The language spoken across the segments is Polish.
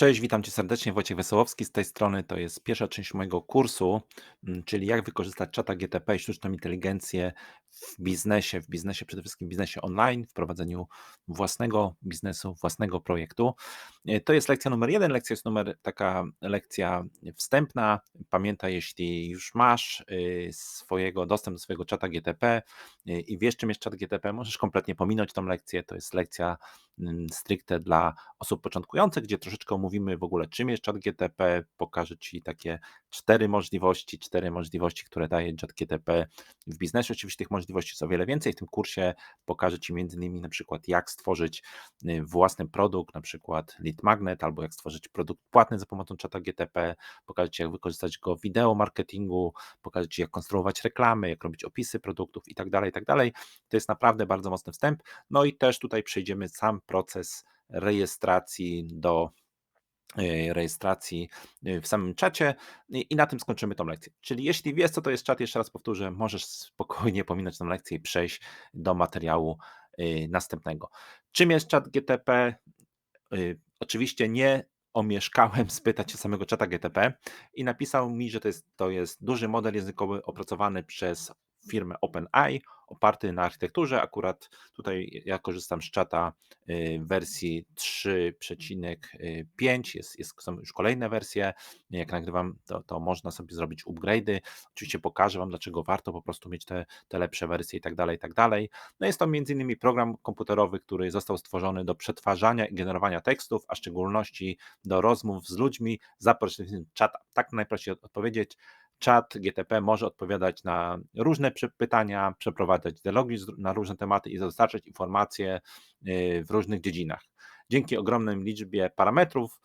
Cześć, witam cię serdecznie. Wojciech Wesołowski z tej strony. To jest pierwsza część mojego kursu, mm, czyli jak wykorzystać czata GTP i sztuczną inteligencję w biznesie, w biznesie przede wszystkim w biznesie online, w prowadzeniu własnego biznesu, własnego projektu. E, to jest lekcja numer jeden. Lekcja jest numer taka lekcja wstępna. Pamiętaj, jeśli już masz y, swojego dostęp do swojego czata GTP y, i wiesz, czym jest czat GTP, możesz kompletnie pominąć tą lekcję. To jest lekcja stricte dla osób początkujących, gdzie troszeczkę omówimy w ogóle, czym jest czat GTP. Pokażę Ci takie cztery możliwości, cztery możliwości, które daje czat GTP w biznesie. Oczywiście tych możliwości jest o wiele więcej. W tym kursie pokażę Ci między innymi na przykład, jak stworzyć y, własny produkt, na przykład lead magnet, albo jak stworzyć produkt płatny za pomocą czata GTP. Pokażę Ci, jak wykorzystać go w wideo marketingu, pokażę Ci, jak konstruować reklamy, jak robić opisy produktów i tak dalej, i tak dalej. To jest naprawdę bardzo mocny wstęp. No i też tutaj przejdziemy sam proces rejestracji do e, rejestracji e, w samym czacie i na tym skończymy tą lekcję. Czyli jeśli wiesz, co to jest czat, jeszcze raz powtórzę, możesz spokojnie pominąć tę lekcję i przejść do materiału e, następnego. Czym jest czat GTP? Oczywiście nie omieszkałem spytać się samego czata GTP i napisał mi, że to jest, to jest duży model językowy opracowany przez firmę OpenAI, oparty na architekturze. Akurat tutaj ja korzystam z czata y, wersji 3.5, jest, jest, są już kolejne wersje. Jak nagrywam, to, to można sobie zrobić upgrade'y. Oczywiście pokażę Wam, dlaczego warto po prostu mieć te, te lepsze wersje i tak dalej, i tak dalej. No jest to między innymi program komputerowy, który został stworzony do przetwarzania i generowania tekstów, a w szczególności do rozmów z ludźmi za pośrednictwem czata. Tak najprościej odpowiedzieć czat GTP może odpowiadać na różne pytania, przeprowadzać dialogi na różne tematy i dostarczać informacje y, w różnych dziedzinach. Dzięki ogromnej liczbie parametrów,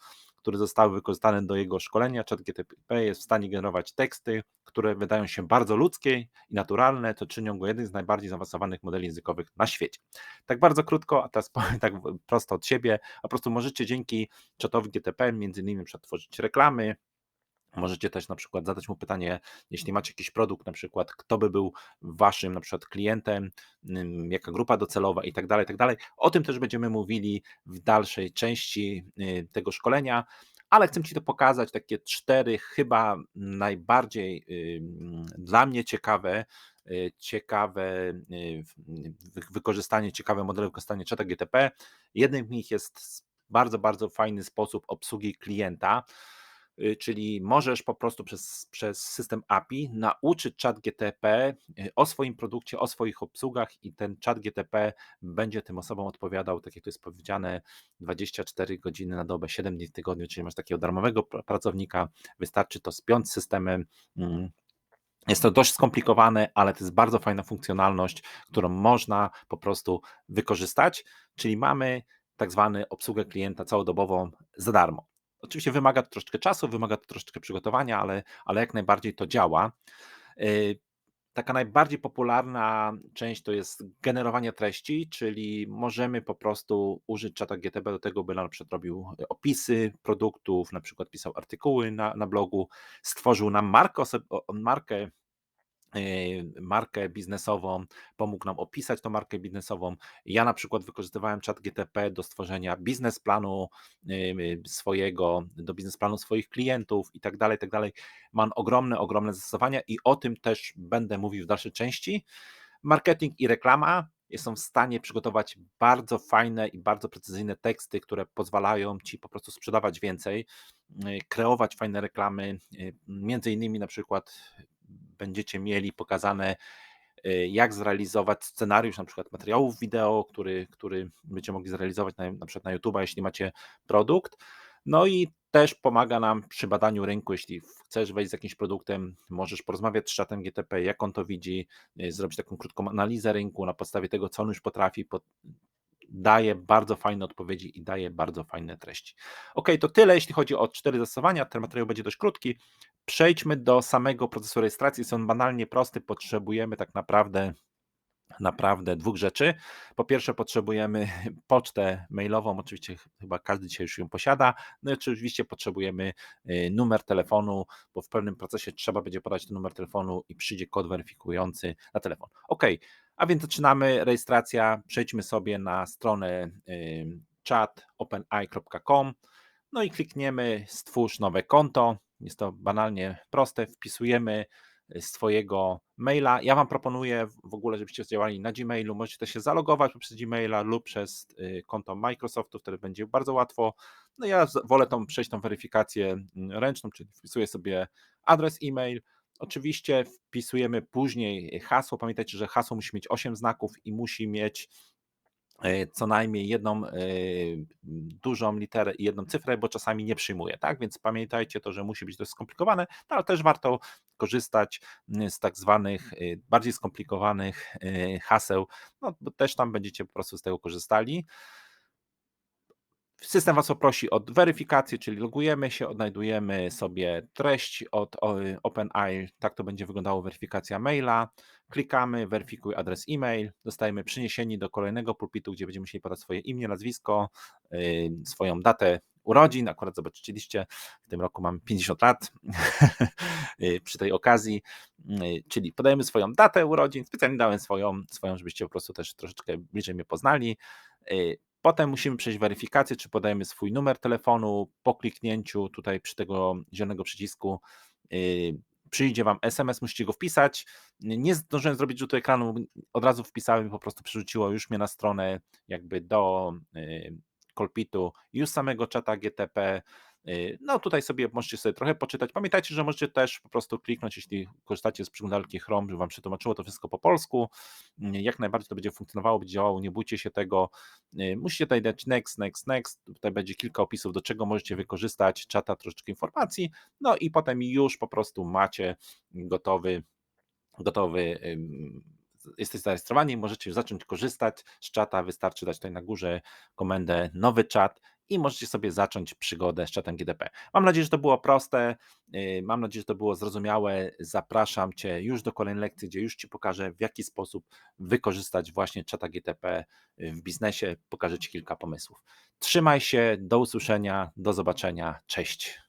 które zostały wykorzystane do jego szkolenia, chat GTP jest w stanie generować teksty, które wydają się bardzo ludzkie i naturalne, to czynią go jednym z najbardziej zaawansowanych modeli językowych na świecie. Tak bardzo krótko, a teraz powiem tak prosto od siebie, po prostu możecie dzięki czatowi GTP między innymi przetworzyć reklamy, Możecie też na przykład zadać mu pytanie, jeśli macie jakiś produkt, na przykład, kto by był waszym na przykład klientem, jaka grupa docelowa i tak dalej, tak dalej. O tym też będziemy mówili w dalszej części y, tego szkolenia, ale chcę Ci to pokazać, takie cztery chyba najbardziej dla mnie ciekawe, y, ciekawe y, wykorzystanie, ciekawe modele wykorzystania czata GTP. Jednym z nich jest bardzo, bardzo fajny sposób obsługi klienta. Y, czyli możesz po prostu przez, przez system API nauczyć chat GTP y, o swoim produkcie, o swoich obsługach i ten chat GTP będzie tym osobom odpowiadał, tak jak to jest powiedziane, 24 godziny na dobę, 7 dni w tygodniu, czyli masz takiego darmowego pracownika, wystarczy to spiąć systemem. Mm, jest to dość skomplikowane, ale to jest bardzo fajna funkcjonalność, którą można po prostu wykorzystać, czyli mamy tak zwany obsługę klienta całodobową za darmo. Oczywiście wymaga to troszeczkę czasu, wymaga to troszeczkę przygotowania, ale, ale jak najbardziej to działa. Y, taka najbardziej popularna część to jest generowanie treści, czyli możemy po prostu użyć czata GTB do tego, by na przykład robił opisy produktów, na przykład pisał artykuły na, na blogu, stworzył nam markę, markę markę biznesową, pomógł nam opisać tą markę biznesową. Ja na przykład wykorzystywałem czat GTP do stworzenia biznesplanu yy, swojego, do biznesplanu swoich klientów i tak dalej, tak dalej. Mam ogromne, ogromne zastosowania i o tym też będę mówił w dalszej części. Marketing i reklama są w stanie przygotować bardzo fajne i bardzo precyzyjne teksty, które pozwalają ci po prostu sprzedawać więcej, yy, kreować fajne reklamy, między innymi na przykład będziecie mieli pokazane, y, jak zrealizować scenariusz, na przykład materiałów wideo, który, który będziecie mogli zrealizować na, na przykład na YouTube, jeśli macie produkt. No i też pomaga nam przy badaniu rynku, jeśli chcesz wejść z jakimś produktem, możesz porozmawiać z czatem GTP, jak on to widzi, y, zrobić taką krótką analizę rynku na podstawie tego, co on już potrafi, daje bardzo fajne odpowiedzi i daje bardzo fajne treści. Ok, to tyle, jeśli chodzi o cztery zastosowania. Ten materiał będzie dość krótki. Przejdźmy do samego procesu rejestracji. Jest on banalnie prosty. Potrzebujemy tak naprawdę naprawdę dwóch rzeczy. Po pierwsze, potrzebujemy pocztę mailową, oczywiście chyba każdy dzisiaj już ją posiada. No i oczywiście potrzebujemy y, numer telefonu, bo w pewnym procesie trzeba będzie podać ten numer telefonu i przyjdzie kod weryfikujący na telefon. Ok, a więc zaczynamy rejestracja. Przejdźmy sobie na stronę chat openai.com. no i klikniemy stwórz nowe konto. Jest to banalnie proste, wpisujemy swojego maila. Ja Wam proponuję w ogóle, żebyście działali na Gmailu. Możecie też się zalogować przez Gmaila lub przez y, konto Microsoftu, wtedy będzie bardzo łatwo. No ja wolę tą, przejść tą weryfikację mm, ręczną, czyli wpisuję sobie adres e-mail. Oczywiście wpisujemy później hasło. Pamiętajcie, że hasło musi mieć 8 znaków i musi mieć E, co najmniej jedną e, dużą literę i jedną cyfrę, bo czasami nie przyjmuje, tak? Więc pamiętajcie to, że musi być dość skomplikowane, no ale też warto korzystać z tak zwanych e, bardziej skomplikowanych haseł, no bo też tam będziecie po prostu z tego korzystali. System Was poprosi o weryfikację, czyli logujemy się, odnajdujemy sobie treść od OpenAI, tak to będzie wyglądało weryfikacja maila, klikamy, weryfikuj adres e-mail, dostajemy przyniesieni do kolejnego pulpitu, gdzie będziemy musieli podać swoje imię, nazwisko, swoją datę urodzin, akurat zobaczyliście, w tym roku mam 50 lat y, przy tej okazji, y, czyli podajemy swoją datę urodzin, specjalnie dałem swoją, swoją, żebyście po prostu też troszeczkę bliżej mnie poznali, y, Potem musimy przejść weryfikację, czy podajemy swój numer telefonu. Po kliknięciu tutaj przy tego zielonego przycisku yy, przyjdzie Wam SMS, musicie go wpisać. Nie zdążyłem zrobić rzutu ekranu, od razu wpisałem i po prostu przerzuciło już mnie na stronę jakby do yy, kolpitu już samego czata GTP. Y, no tutaj sobie możecie sobie trochę poczytać. Pamiętajcie, że możecie też po prostu kliknąć, jeśli korzystacie z przeglądarki Chrome, żeby Wam przetłumaczyło to wszystko po polsku. Y, jak najbardziej to będzie funkcjonowało, będzie działało, nie bójcie się tego. Y, musicie tutaj dać next, next, next. Tutaj będzie kilka opisów, do czego możecie wykorzystać czata, troszeczkę informacji. No i potem już po prostu macie gotowy gotowy jesteś zarejestrowani możecie już zacząć korzystać z czata. Wystarczy dać tutaj na górze komendę nowy czat i możecie sobie zacząć przygodę z czatem GDP. Mam nadzieję, że to było proste, y, mam nadzieję, że to było zrozumiałe. Zapraszam Cię już do kolejnej lekcji, gdzie już Ci pokażę, w jaki sposób wykorzystać właśnie czata GTP w biznesie. Pokażę Ci kilka pomysłów. Trzymaj się, do usłyszenia, do zobaczenia, cześć.